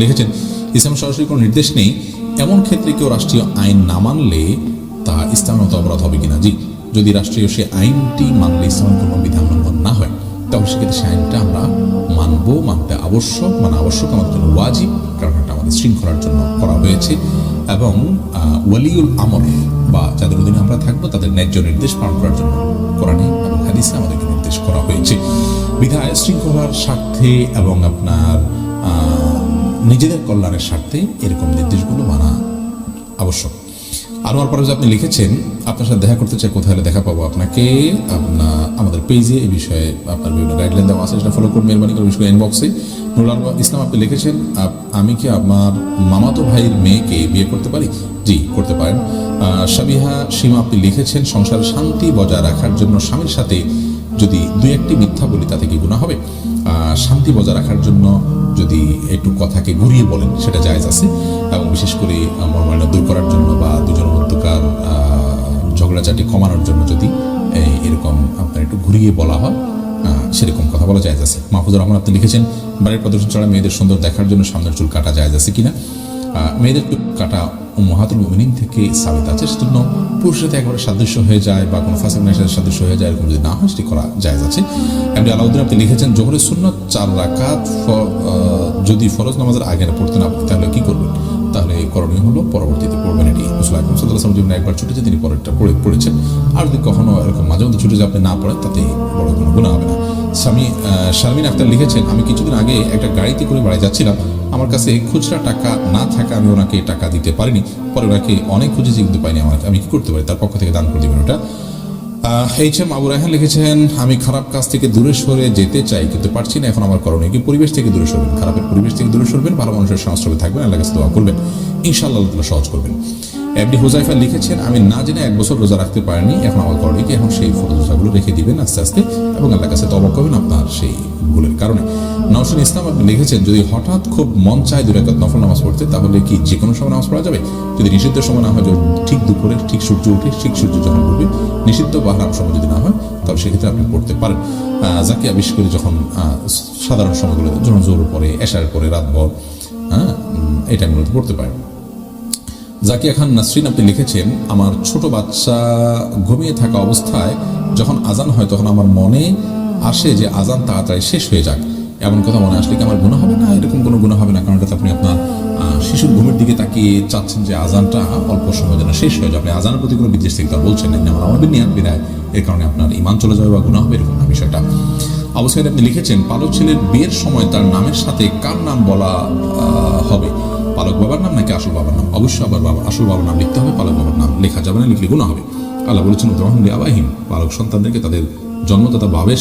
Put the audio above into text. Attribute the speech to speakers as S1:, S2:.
S1: লিখেছেন, ইসলাম সরাসরি কোনো নির্দেশ নেই, এমন ক্ষেত্রে কেউ রাষ্ট্রীয় আইন না মানলে তা ইসলামের মতো অপরাধ হবে কিনা? জি, যদি রাষ্ট্রীয় সে আইনটি মানলে ইসলামের কোনো বিধান লঙ্ঘন না হয় তবে সেক্ষেত্রে সে আইনটা আমরা মানবো, মানতে আবশ্যক মানে আবশ্যক, আমাদের জন্য ওয়াজিব, কারণ এটা আমাদের শৃঙ্খলার জন্য করা হয়েছে। এবং ওয়ালিউল আমর, বা যাদের অধীনে আমরা থাকব, তাদের ন্যায্য নির্দেশ পালন করার জন্য কোরআনে এবং হাদিসে আমাদেরকে নির্দেশ করা হয়েছে। বিধায় শৃঙ্খলার স্বার্থে এবং আপনার নিজেদের কল্যাণের স্বার্থে এরকম নির্দেশগুলো মানা আবশ্যক। আনোয়ার পারভেজ আপনি লিখেছেন, আপনার সাথে দেখা করতে চাই, কোথায় দেখা পাবো আপনাকে। আপনার আমাদের পেজে এই বিষয়ে আপনার বিভিন্ন গাইডলাইন দেওয়া আছে, সেটা ফলো করুন মেহরবানি করে বিষয়ে ইনবক্সে নুরুল ইসলাম, আপনি লিখেছেন আমি কি আমার মামাতো ভাইয়ের মেয়েকে বিয়ে করতে পারি? জি, করতে পারেন। সাবিহা সীমা, আপনি লিখেছেন, সংসারে শান্তি বজায় রাখার জন্য স্বামীর সাথে যদি দুই একটি মিথ্যা বলি, তাতে কি গুণা হবে? শান্তি বজায় রাখার জন্য যদি একটু কথাকে ঘুরিয়ে বলেন সেটা জায়েজ আছে। এবং বিশেষ করে আহ, দূর করার জন্য বা দুজনের মধ্যকার ঝগড়াঝাটি কমানোর জন্য যদি এরকম আপনার একটু ঘুরিয়ে বলা হয় সেরকম কথা বলা জায়েজ আছে। মাহফুজুর রহমান আপনি লিখেছেন বাড়ির প্রদর্শন ছাড়া মেয়েদের সুন্দর দেখার জন্য সামনের চুল কাটা জায়েজ আছে কিনা? মেয়েদের চুল কাটা মহাতুল মুমিনিন থেকে সাবিত আছে, সেজন্য পুরুষের সাথে একেবারে সাদৃশ্য হয়ে যায় বা কোনো ফাঁসিক সাথে সাদৃশ্য হয়ে যায়, এরকম যদি না হয়, সেটি করা জায়েজ আছে। এমনি আলাউদ্দিন আপনি লিখেছেন, জোহরের সুন্নত চার রাকাত যদি ফরজ নামাজের আগে পড়তে না তাহলে কি করবেন? তাহলে করণীয় হলো, পরবর্তীতে পড়বেন এটি। রসুল আকরম সাল্লাহ সাল্লাম জীবনে একবার ছুটেছে তিনি পরেরটা পড়ে, পড়েছেন, আর যদি কখনো এরকম মাঝে মধ্যে ছুটে যে আপনি না পড়েন, তাতে বড় কোনো গুণা হবে না। স্বামী শারমিন আক্তার লিখেছেন, আমি কিছুদিন আগে একটা গাড়িতে করে বাড়ি যাচ্ছিলাম আমার কাছে খুচরা টাকা না থাকা আমি ওনাকে টাকা দিতে পারিনি। পরে ওনাকে অনেক খুঁজে কিন্তু পাইনি আমার আমি কি করতে পারি? তার পক্ষ থেকে দান করে দেবেন ওটা। এইচ এম আবু রাহান লিখেছেন, আমি খারাপ কাজ থেকে দূরে সরে যেতে চাই, কিন্তু পারছি না, এখন আমার করণীয় কি? পরিবেশ থেকে দূরে সরবেন। খারাপের পরিবেশ থেকে দূরে সরবেন, ভালো মানুষের সংস্রবে থাকবেন আল্লাহ কাছে দোয়া করবেন। ইনশাআল্লাহ সহজ করবেন। এমডি হুজাইফা লিখেছেন, আমি না জেনে এক বছর রোজা রাখতে পারিনি। এখন আমার করণীয় কি এখন সেই ফরজ রোজাগুলো রেখে দিবেন আস্তে আস্তে এবং আল্লাহ কাছে তবা করবেন আপনার সেই ভুলের কারণে। নওশন ইসলাম আপনি লিখেছেন, যদি হঠাৎ খুব মন চায় দু রেখাত নফল নামাজ পড়তে, তাহলে কি যে কোনো সময় নামাজ পড়া যাবে? যদি নিষিদ্ধ সময় না হয় ঠিক দুপুরে ঠিক সূর্য উঠে ঠিক সূর্য যখন উঠবে নিষিদ্ধ বা হারাম সময় যদি না হয়, তাহলে সেক্ষেত্রে আপনি পড়তে পারেন। যাকে বিশেষ করে যখন সাধারণ সময়গুলো যখন জোর পরে এশার পরে, রাতভর হ্যাঁ এই টাইমগুলোতে পড়তে পারেন। জাকিয়া খান নাসরিন আপনি লিখেছেন, আমার ছোট বাচ্চা ঘুমিয়ে থাকা অবস্থায় যখন আজান হয় তখন আমার মনে আসে যে আজান তাড়াতাড়ি শেষ হয়ে যাক। এমন কথা মনে আসলে কি আমার গুণ হবে না? এরকম কোনো গুণ হবে না? কারণ এটাতে আপনি আপনার শিশুর ঘুমের দিকে তাকিয়ে চাচ্ছেন যে আজানটা অল্প সময় যেন শেষ হয়ে যাবে। আজানের প্রতি কোনো বিদেশ থেকে বলছেন না। আমার আমাদের নিয়াত বিদায়। এর কারণে আপনার ইমান চলে যাবে বা গুণ হবে, এরকম না বিষয়টা। অবশ্যই আপনি লিখেছেন পালক ছেলের বিয়ের সময় তার নামের সাথে কার নাম বলা হবে? বাবার নাম নাকি আসল বাবার নাম? অবশ্যই আবার বাবা আসল বাবার নাম লিখতে হবে, পালক বাবার নাম লেখা যাবে না, লিখলে গুণা হবে। আল্লাহ বলেছেন উদাহরণ আবাহিম পালক সন্তানদেরকে তাদের জন্মদাতা ভাবের